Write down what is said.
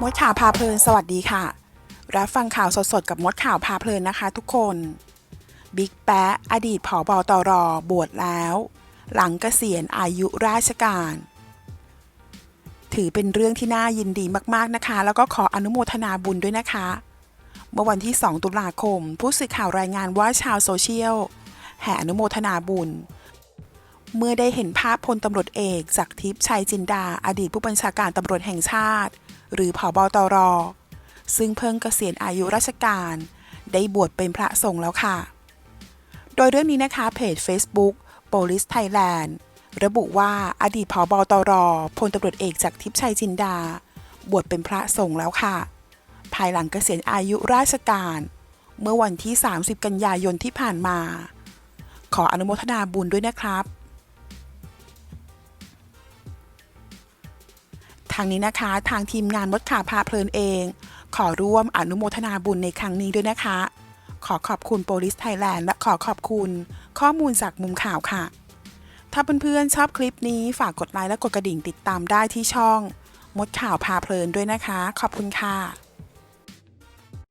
มดข่าวพาเพลิน สวัสดีค่ะ รับฟังข่าวสดๆ กับมดข่าวพาเพลินนะคะทุกคน บิ๊กแป๊ะอดีตผอบอตรบวชแล้ว หลังเกษียณอายุราชการ ถือเป็นเรื่องที่น่ายินดีมากๆนะคะ แล้วก็ขออนุโมทนาบุญด้วยนะคะ เมื่อวันที่ 2 ตุลาคม ผู้สื่อข่าวรายงานว่าชาวโซเชียลแห่อนุโมทนาบุญเมื่อได้เห็นภาพพลตำรวจเอก จากทิพย์ชัยจินดา อดีตผู้บัญชาการตำรวจแห่งชาติ หรือผอบอตร ซึ่งเพิ่งเกษียณอายุราชการ ได้บวชเป็นพระสงฆ์แล้วค่ะ โดยเรื่องนี้นะคะเพจ Facebook Police Thailand ระบุว่าอดีตผอบอตรพลตำรวจเอกจากทิพย์ชัยจินดา บวชเป็นพระสงฆ์แล้วค่ะ ภายหลังเกษียณอายุราชการ เมื่อวันที่ 30 กันยายนที่ผ่านมา ขออนุโมทนาบุญด้วยนะครับ ทางนี้นะคะ ทางทีมงานมดข่าวพาเพลินเอง ขอร่วมอนุโมทนาบุญในครั้งนี้ด้วยนะคะ ขอขอบคุณโปลิสไทยแลนด์และขอขอบคุณ ข้อมูลจากมุมข่าวค่ะ ถ้าเพื่อนๆชอบคลิปนี้ฝากกดไลค์และกดกระดิ่งติดตามได้ที่ช่อง มดข่าวพาเพลินด้วยนะคะ ขอบคุณค่ะ